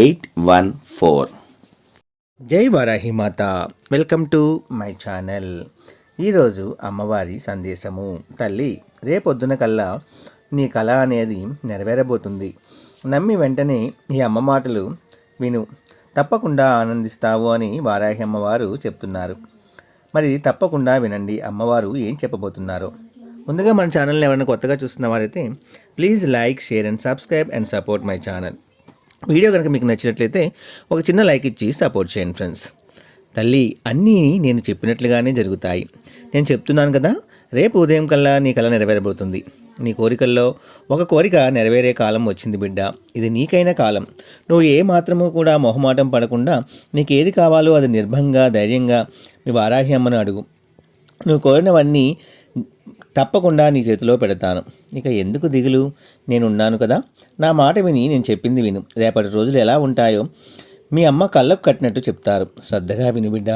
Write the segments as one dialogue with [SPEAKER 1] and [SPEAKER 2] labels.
[SPEAKER 1] eight one four
[SPEAKER 2] జై Varahi Mata. Welcome to my channel. ఈరోజు అమ్మవారి సందేశము. తల్లి రేపొద్దున కల్లా నీ కళ అనేది నెరవేరబోతుంది. నమ్మి వెంటనే ఈ అమ్మ మాటలు విను. తప్పకుండా ఆనందిస్తావు అని వారాహి అమ్మవారు చెప్తున్నారు. మరి తప్పకుండా వినండి అమ్మవారు ఏం చెప్పబోతున్నారో. ముందుగా మన ఛానల్ని ఎవరైనా కొత్తగా చూస్తున్న వారైతే please like share and subscribe and support my channel. Video కనుక మీకు నచ్చినట్లయితే ఒక చిన్న లైక్ ఇచ్చి సపోర్ట్ చేయండి ఫ్రెండ్స్. తల్లి అన్నీ నేను చెప్పినట్లుగానే జరుగుతాయి. నేను చెప్తున్నాను కదా రేపు ఉదయం కల్లా నీ కళ నెరవేరబోతుంది. నీ కోరికల్లో ఒక కోరిక నెరవేరే కాలం వచ్చింది బిడ్డ. ఇది నీకైన కాలం. నువ్వు ఏ మాత్రము కూడా మొహమాటం పడకుండా నీకు ఏది కావాలో అది నిర్భంగా ధైర్యంగా మీ వారాహి అమ్మను అడుగు. నువ్వు కోరినవన్నీ తప్పకుండా నీ చేతిలో పెడతాను. ఇక ఎందుకు దిగులు? నేనున్నాను కదా. నా మాట విని నేను చెప్పింది విను. రేపటి రోజులు ఎలా ఉంటాయో మీ అమ్మ కళ్ళకు కట్టినట్టు చెప్తారు. శ్రద్ధగా విను బిడ్డ.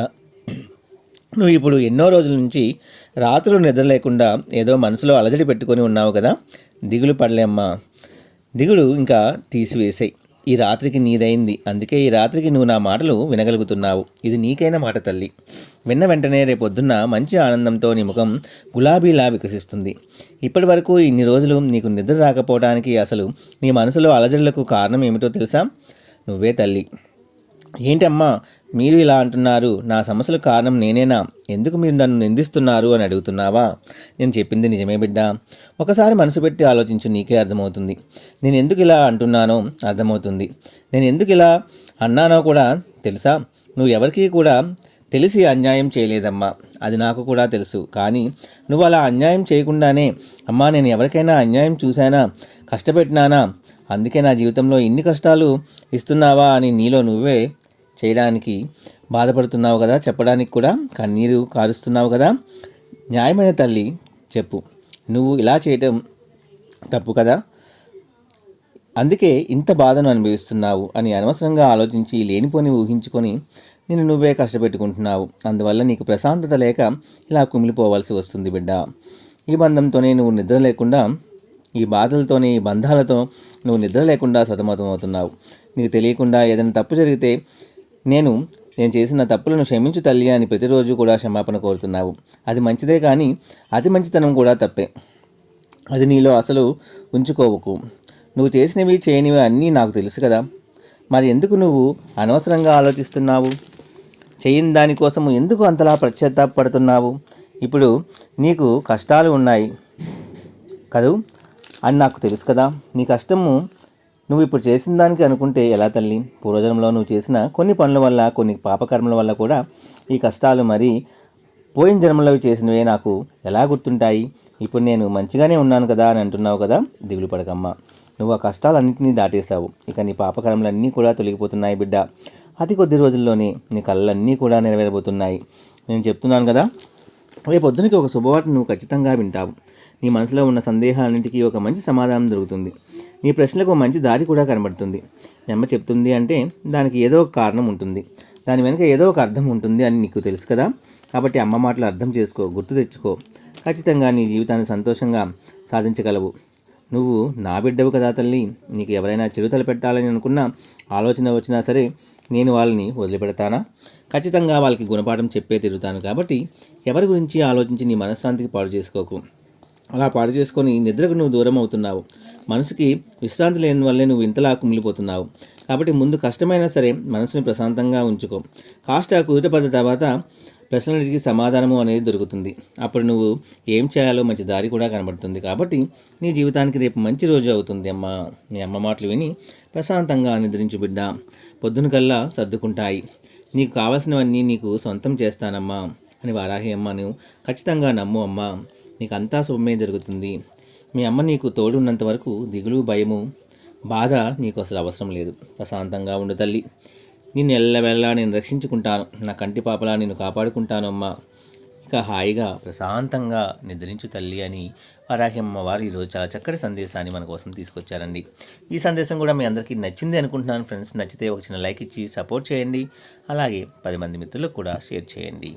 [SPEAKER 2] నువ్వు ఇప్పుడు ఎన్నో రోజుల నుంచి రాత్రులు నిద్ర లేకుండా ఏదో మనసులో అలజడి పెట్టుకొని ఉన్నావు కదా. దిగులు పడలేమ్మా. దిగులు ఇంకా తీసివేసాయి. ఈ రాత్రికి నీదైంది. అందుకే ఈ రాత్రికి నువ్వు నా మాటలు వినగలుగుతున్నావు. ఇది నీకైన మాట తల్లి. విన్న వెంటనే రేపొద్దున్న మంచి ఆనందంతో నీ ముఖం గులాబీలా వికసిస్తుంది. ఇప్పటి వరకు ఇన్ని రోజులు నీకు నిద్ర రాకపోవడానికి అసలు నీ మనసులో అలజడులకు కారణం ఏమిటో తెలుసా? నువ్వే తల్లి. ఏంటమ్మా? మీరు ఇలా అంటున్నారు. నా సమస్యలకు కారణం నేనేనా? ఎందుకు మీరు నన్ను నిందిస్తున్నారు అని అడుగుతున్నావా? నేను చెప్పింది నిజమే బిడ్డ. ఒకసారి మనసు పెట్టి ఆలోచించు నీకే అర్థమవుతుంది. నేను ఎందుకు ఇలా అంటున్నానో అర్థమవుతుంది. నేను ఎందుకు ఇలా అన్నానో కూడా తెలుసా? నువ్వు ఎవరికీ కూడా తెలిసి అన్యాయం చేయలేదమ్మా. అది నాకు కూడా తెలుసు. కానీ నువ్వు అలా అన్యాయం చేయకుండానే అమ్మా నేను ఎవరికైనా అన్యాయం చూశానా? కష్టపెట్టినానా? అందుకే నా జీవితంలో ఇన్ని కష్టాలు ఇస్తున్నావా అని నీలో నువ్వే చేయడానికి బాధపడుతున్నావు కదా? చెప్పడానికి కూడా కన్నీరు కారుస్తున్నావు కదా? న్యాయమైన తల్లి చెప్పు. నువ్వు ఇలా చేయటం తప్పు కదా? అందుకే ఇంత బాధను అనుభవిస్తున్నావు అని అనవసరంగా ఆలోచించి లేనిపోని ఊహించుకొని నిన్ను నువ్వే కష్టపెట్టుకుంటున్నావు. అందువల్ల నీకు ప్రశాంతత లేక ఇలా కుమిలిపోవాల్సి వస్తుంది బిడ్డ. ఈ బంధంతోనే నువ్వు నిద్ర లేకుండా ఈ బాధలతోనే ఈ బంధాలతో నువ్వు నిద్ర లేకుండా సతమతం అవుతున్నావు నీకు తెలియకుండా ఏదైనా తప్పు జరిగితే నేను నేను చేసిన తప్పులను క్షమించు తల్లి అని ప్రతిరోజు కూడా క్షమాపణ కోరుతున్నావు. అది మంచిదే కానీ అతి మంచితనం కూడా తప్పే. అది నీలో అసలు ఉంచుకోవకు. నువ్వు చేసినవి చేయనివి అన్నీ నాకు తెలుసు కదా. మరి ఎందుకు నువ్వు అనవసరంగా ఆలోచిస్తున్నావు? చేయని దానికోసం ఎందుకు అంతలా పడుతున్నావు ఇప్పుడు నీకు కష్టాలు ఉన్నాయి కదూ? అని నాకు తెలుసు కదా. నీ కష్టము నువ్వు ఇప్పుడు చేసిన దానికి అనుకుంటే ఎలా తల్లి? పూర్వజన్మలో నువ్వు చేసిన కొన్ని పనుల వల్ల కొన్ని పాపకర్మల వల్ల కూడా ఈ కష్టాలు మరి పోయిన జన్మలో చేసినవే నాకు ఎలా గుర్తుంటాయి? ఇప్పుడు నేను మంచిగానే ఉన్నాను కదా అని అంటున్నావు కదా దిగులు పడకమ్మా. నువ్వు ఆ కష్టాలన్నింటినీ దాటేశావు. ఇక నీ పాపకర్మలన్నీ కూడా తొలగిపోతున్నాయి బిడ్డ. అతి కొద్ది రోజుల్లోనే నీ కళ్ళన్నీ కూడా నెరవేరబోతున్నాయి. నేను చెప్తున్నాను కదా రేపు పొద్దునకి ఒక శుభవార్త నువ్వు ఖచ్చితంగా వింటావు. నీ మనసులో ఉన్న సందేహాలన్నింటికీ ఒక మంచి సమాధానం దొరుకుతుంది. నీ ప్రశ్నలకు ఒక మంచి దారి కూడా కనబడుతుంది. నెమ్మ చెప్తుంది అంటే దానికి ఏదో ఒక కారణం ఉంటుంది. దాని వెనుక ఏదో ఒక అర్థం ఉంటుంది అని నీకు తెలుసు కదా? కాబట్టి అమ్మ మాటలు అర్థం చేసుకో గుర్తు తెచ్చుకో. ఖచ్చితంగా నీ జీవితాన్ని సంతోషంగా సాధించగలవు. నువ్వు నా బిడ్డవు కదా తల్లి. నీకు ఎవరైనా చిరుతలు పెట్టాలని అనుకున్న ఆలోచన వచ్చినా సరే నేను వాళ్ళని వదిలిపెడతానా? ఖచ్చితంగా వాళ్ళకి గుణపాఠం చెప్పే తిరుగుతాను కాబట్టి ఎవరి గురించి ఆలోచించి నీ మనశ్శాంతికి పాడు చేసుకోకు. అలా పాడు చేసుకొని నిద్రకు నువ్వు దూరం అవుతున్నావు. మనసుకి విశ్రాంతి లేని వల్లే నువ్వు ఇంతలా కుమిలిపోతున్నావు. కాబట్టి ముందు కష్టమైనా సరే మనసుని ప్రశాంతంగా ఉంచుకో. కాస్త కుదుటపడ్డ తర్వాత ప్రశ్నలకి సమాధానము అనేది దొరుకుతుంది. అప్పుడు నువ్వు ఏం చేయాలో మంచి దారి కూడా కనబడుతుంది. కాబట్టి నీ జీవితానికి రేపు మంచి రోజు అవుతుంది అమ్మ. నీ అమ్మ మాటలు విని ప్రశాంతంగా నిద్రించు బిడ్డ. పొద్దున కల్లా సర్దుకుంటాయి. నీకు కావలసినవన్నీ నీకు సొంతం చేస్తానమ్మా అని వారాహి అమ్మను ఖచ్చితంగా నమ్ము అమ్మా. నీకు అంతా శుభమే జరుగుతుంది. మీ అమ్మ నీకు తోడున్నంత వరకు దిగులు భయము బాధ నీకు అసలు అవసరం లేదు. ప్రశాంతంగా ఉండు తల్లి. నిన్ను ఎల్లవెల్లా నేను రక్షించుకుంటాను. నా కంటి పాపలా నేను కాపాడుకుంటాను అమ్మా. ఇక హాయిగా ప్రశాంతంగా నిద్రించు తల్లి అని వారాహి వారు ఈరోజు చాలా చక్కటి సందేశాన్ని మన కోసం తీసుకొచ్చారండి. ఈ సందేశం కూడా మీ అందరికీ నచ్చింది అనుకుంటున్నాను ఫ్రెండ్స్. నచ్చితే ఒక చిన్న లైక్ ఇచ్చి సపోర్ట్ చేయండి. అలాగే పది మంది మిత్రులకు కూడా షేర్ చేయండి.